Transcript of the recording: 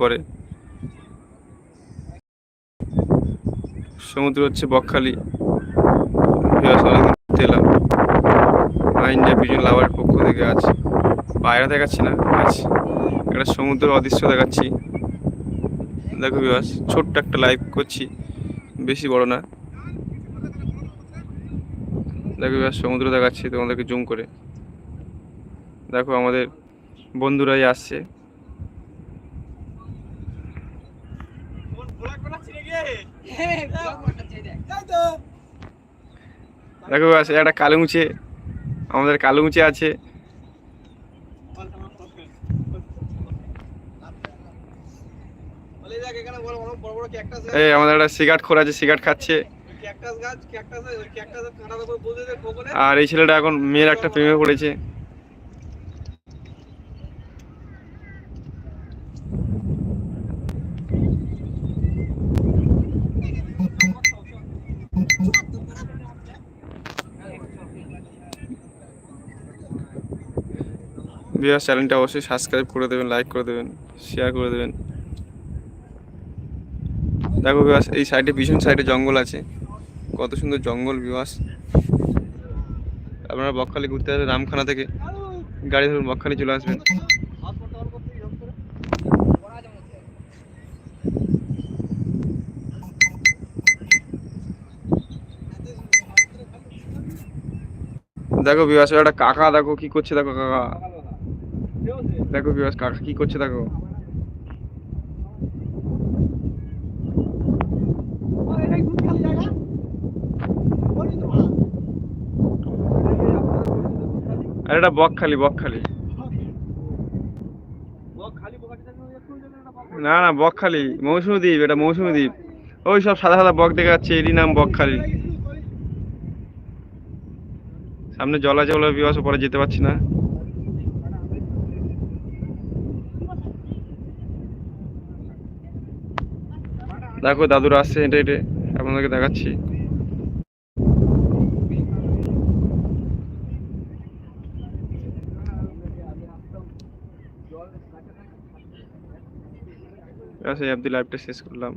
পরে। সমুদ্র হচ্ছে বকখালি। এলাম ইন্ডিয়া পিজন লাভার পক্ষ থেকে আজ বাইরে দেখাচ্ছি না একটা সমুদ্র অদৃশ্য দেখাচ্ছি। দেখো বিবাস ছোট্ট একটা লাইভ করছি, বেশি বড় না। দেখো বিবাস সমুদ্র দেখাচ্ছি তোমাদেরকে জুম করে। দেখো আমাদের বন্ধুরাই আসছে। দেখো আছে একটা কালো মুছে আমাদের কালো মুছে আছে। এই আমাদের একটা সিগারেট খোর আছে সিগারেট খাচ্ছে। আর এই ছেলেটা এখন মেয়ের একটা প্রেমে পড়েছে। বিহার চ্যানেলটা অবশ্যই সাবস্ক্রাইব করে দেবেন লাইক করে দেবেন শেয়ার করে দেবেন। দেখো বিবাস এই সাইডে পিছন সাইডে জঙ্গল আছে। কত সুন্দর জঙ্গল বিবাস আপনারা বকখালি ঘুরতে আসবেন, রামখানা থেকে। গাড়ি ধরুন বকখালি চলে আসবেন। দেখো বিবাস একটা কাকা দেখো, কি করছে দেখো কাকা। দেখো বিবাস কাকা কি করছে দেখো। আর এটা বকখালি বকখালি না না বকখালি মৌসুমী দ্বীপ, এটা মৌসুমী দ্বীপ। ওই সব সাদা সাদা বক দেখা যাচ্ছে, এরই নাম বকখালি সামনে জল আছে বলে বিবাস পরে যেতে পারছি না। দেখো দাদুরা আসছে হেঁটে হেঁটে আপনাদেরকে দেখাচ্ছি। আচ্ছা এই অবধি লাইভটা শেষ করলাম।